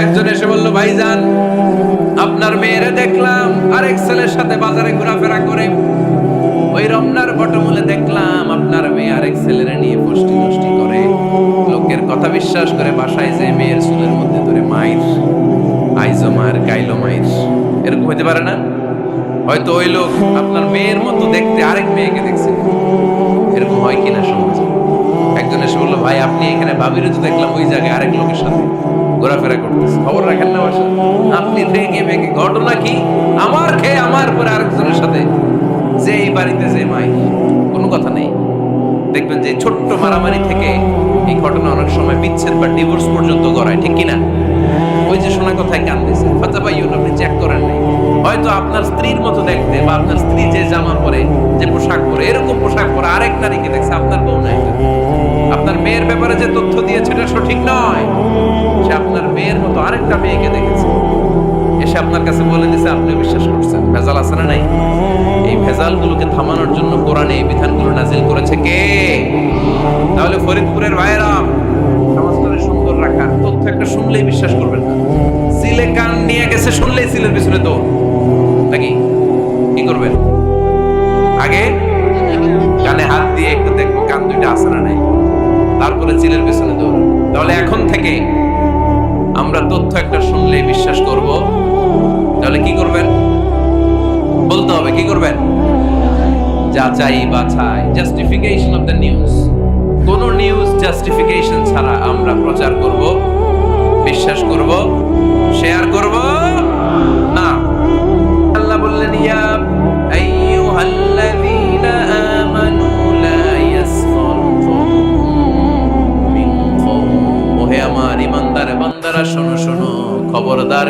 একজন এসে বলল, ভাইজান, আপনার মেয়েরে দেখলাম, আরেক ছেলের সাথে বাজারে ঘোরাফেরা করে। ওই রমনার বটমূলে দেখলাম আপনার মেয়ে আরেক ছেলেরে নিয়ে ফষ্টি নষ্টি করে। লোকের কথা বিশ্বাস করে বাসায় যে মেয়ের চুলের মধ্যে ধরে মাইর আইজো মায়ের গাইলো মাইর এরকম হতে পারে না? হয়তো ওই লোক আপনার মেয়ের মতো দেখতে আরেক মেয়েকে দেখছে। এরকম হয় কিনা সমাজে? একজন এসে বলল, ভাই, আপনি এখানে ভাবিরে তো দেখলাম ওই জায়গায় আরেক লোকের সাথে। ঘোরাফেরা করতেছে। খবর রাখেন না বাসা। আপনি রেগে মেগে ঘটনা কি? আমার খেয়ে আমার পরে আরেকজনের সাথে যে এই বাড়িতে যে মাই, কোনো কথা নেই। দেখবেন যে ছোট্ট মারামারি থেকে এই ঘটনা অনেক সময় বিচ্ছেদ বা ডিভোর্স পর্যন্ত গড়ায়, ঠিক কিনা? ওই যে শোনা কথায় কান দিয়েছে ফাতা ভাই আপনি চেক করেন নাই। হয়তো আপনার স্ত্রীর মতো দেখতে বা আপনার স্ত্রী যে জামা পরে, যে পোশাক পরে, এরকম পোশাক পরে আরেক নারীকে দেখছে, আপনার বউ না এটা। আপনার মেয়ের ব্যাপারে যে তথ্য দিয়েছে, এটা সঠিক নয়। মেয়ের মতো আরেকটা মেয়েকে দেখেছে। এসে আপনার কাছে বলে দিছে, আপনি বিশ্বাস করছেন? ভেজাল আছে না নাই? এই ভেজালগুলোকে থামানোর জন্য কোরআনে এই বিধানগুলো নাজিল করেছে কে? তাহলে ফরিদপুরের ভাইয়েরা, সমাজটাকে সুন্দর তথ্য একটা শুনলেই বিশ্বাস করবেন না। সিলে কান নিয়ে গেছে, শুনলেই সিলের পিছনে দৌড়। নাকি কি? করবেন? আগে কানে হাত দিয়ে একটু দেখব কান দুইটা আছে না নাই। তারপরে চিলের পেছনে আমরা তথ্য একটা শুনলে বিশ্বাস করব। তাহলে কি করবেন? বলতে হবে, কি করবেন? যাচাই, বাছাই জাস্টিফিকেশন অফ দ্য নিউজ কোন নিউজ জাস্টিফিকেশন ছাড়া আমরা প্রচার করব, বিশ্বাস করব। বান্দারা শোনো শোনো খবরদার